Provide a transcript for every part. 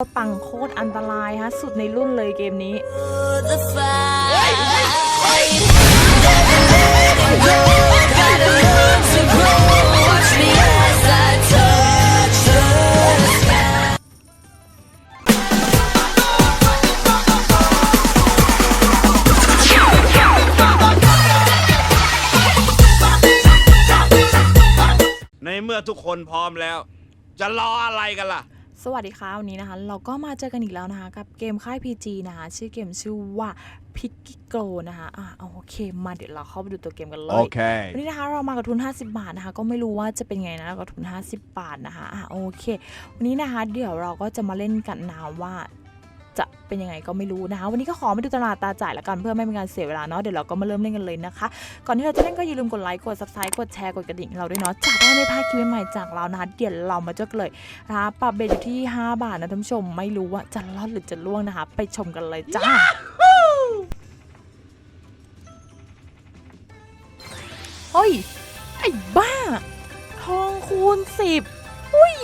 ปังโคตรอันตรายฮะ สุดในรุ่นเลยเกมนี้ ในเมื่อทุกคนพร้อมแล้ว จะรออะไรกันล่ะ สวัสดีค่ะวันนี้นะคะ เราก็มาเจอกันอีกแล้วนะคะ กับเกมค่าย PG นะคะ ชื่อเกมชื่อว่าพิกกิโกนะคะอะโอเค มาเดี๋ยวเราเข้าไปดูตัวเกมกันเลย Okay. วันนี้นะคะเรามากับทุน 50 บาทนะคะ ก็ไม่รู้ว่าจะเป็นไงนะกับทุน 50 บาทนะคะอะโอเค วันนี้นะคะ เดี๋ยวเราก็จะมาเล่นกันนะว่าจะ เป็นยังไงก็ไม่รู้นะคะวันนี้ก็ขอมาดูตลาดตาจ่ายละกันเพื่อไม่เป็นการเสียเวลาเนาะเดี๋ยวเราก็มาเริ่มเล่นกันเลยนะคะ ก่อนที่เราจะเล่นก็อย่าลืมกดไลค์กด subscribe กดแชร์กดกระดิ่งเราด้วยเนาะจะได้ไม่พลาดคลิปใหม่จากเรานะคะเดี๋ยวเรามาเจอกันเลยนะคะปรับเบสอยู่ที่ 5 บาทนะท่านผู้ชมไม่รู้ว่าจะรอดหรือจะล่วงนะคะ ไปชมกันเลยจ้าเฮ้ยไอ้บ้า ทองคูณสิบอุ้ย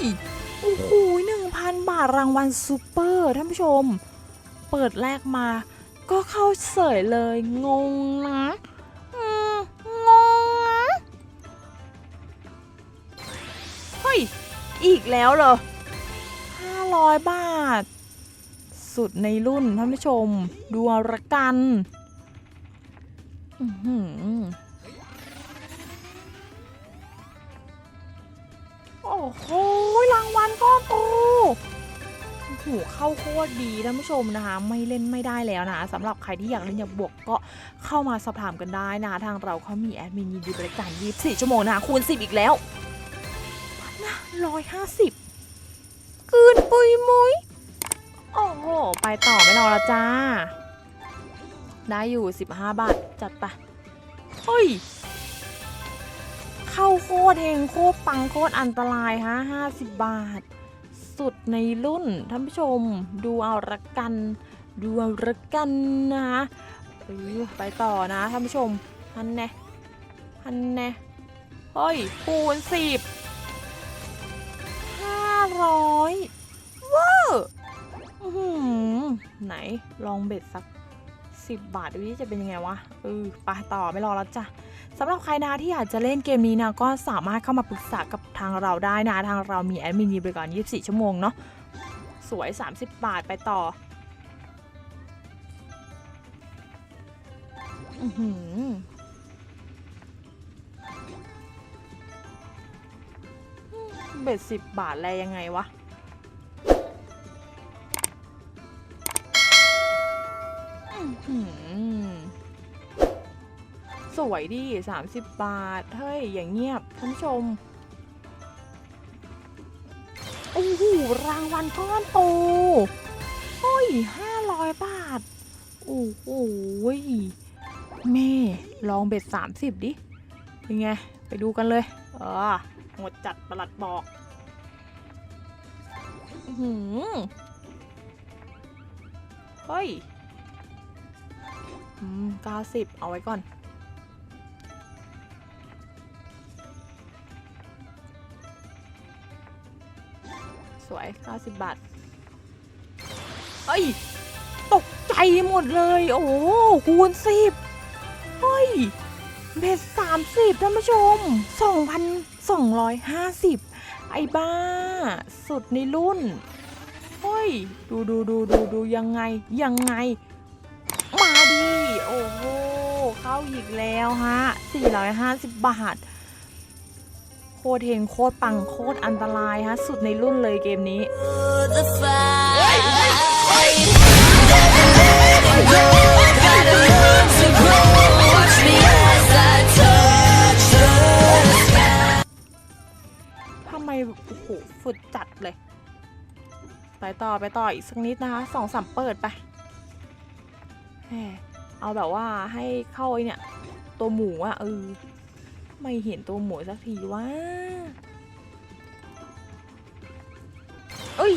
โอ้โหหนึ่งพันบาทรางวัลซูเปอร์ท่านผู้ชม เปิดแรกมา ก็เข้าเสยเลย งงนะงงนะเฮ้ย อีกแล้วเหรอ 500 บาท สุดในรุ่นท่านผู้ชม ดูเอาละกันอือหือโอ้โหรางวัลก้อนโต หูเข้าโคตรดีท่านผู้ชมนะคะ ไม่เล่นไม่ได้แล้วนะสำหรับใครที่อยากเล่นอยากบวกก็เข้ามาสอบถามกันได้นะทางเราเขามีแอดมินยินดีบริการ 24 ชั่วโมงนะคะคูณ 10 อีกแล้วนะ150เกินปุยมุยโอ้โห ไปต่อไม่รอแล้วจ้า ได้อยู่ 15 บาท จัดไปเฮ้ยเข้าโคตรเฮงโคตรปังโคตรอันตรายฮะ 50 บาท สุดในรุ่นท่านผู้ชม ดูเอาละกัน ดูเอาละกันนะคะไปต่อนะท่านผู้ชมฮันแน่ฮันแน่เฮ้ยคูณสิบห้าร้อยว้าหือไหนลองเบ็ดสัก สิบบาทดูดิจะเป็นยังไงวะเออไปต่อไม่รอแล้วจ้ะสำหรับใครนะที่อยากจะเล่นเกมนี้นะก็สามารถเข้ามาปรึกษากับทางเราได้นะ ทางเรามีแอดมินยินบริการ 24 ชั่วโมงเนาะสวย 30 บาทไปต่อเบ็ดสิบบาทแลยังไงวะ สวยดิ30 บาท เฮ้ย อย่างเงียบท่านชม โอ้โห รางวัลก้อนโตเฮ้ย500บาท โอ้โหยแม่ ลองเบ็ด 30 ดิ เป็นไง ไปดูกันเลย เออหมดจัดประหลัดบอกหือเฮ้ย อืม90เอาไว้ก่อน สวย90บบาทเฮ้ย ตกใจหมดเลย โอ้โหคูณ10เฮ้ย เบ็ด30ท่านผู้ชม2,250ไอ้บ้า สุดในรุ่นเฮ้ย ดูดูดูดูดูยังไง ยังไง โอ้โห เข้าอีกแล้วฮะ 450 บาท โคตรเฮงโคตรปังโคตรอันตรายฮะ สุดในรุ่นเลยเกมนี้ทำไม โอ้โหฝึดจัดเลย ไปต่อไปต่ออีกสักนิดนะคะสองสามเปิดไป เอาแบบว่าให้เข้าไอเนี่ย ตัวหมูอะเออ ไม่เห็นตัวหมูสักทีว่าเอ้ย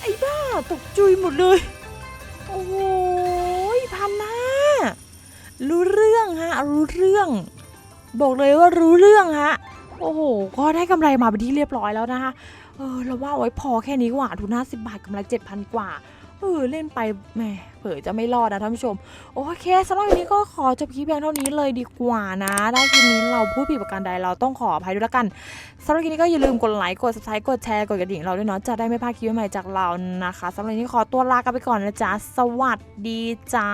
ไอ้บ้า ตกจุยหมดเลย โอ้โหพันหน้ารู้เรื่องฮะ รู้เรื่อง บอกเลยว่ารู้เรื่องฮะ โอ้โห ก็ได้กำไรมาเป็นที่เรียบร้อยแล้วนะคะ เออ เราว่าเอาไว้พอแค่นี้กว่าทุน50บาทกำไร7,000กว่า เออเล่นไปแหมเผยจะไม่รอดนะท่านผู้ชม โอเคสำหรับวันนี้ก็ขอจบคลิปเพียงเท่านี้เลยดีกว่านะได้คลิปนี้เราพูดผิดประการใดเราต้องขออภัยด้วยละกันสำหรับคลิปนี้ก็อย่าลืมกดไลค์กด subscribe กดแชร์กดกระดิ่งเราด้วยเนาะจะได้ไม่พลาดคลิปใหม่จากเรานะคะสำหรับวันนี้ขอตัวลากันไปก่อนนะจ๊ะสวัสดีจ้า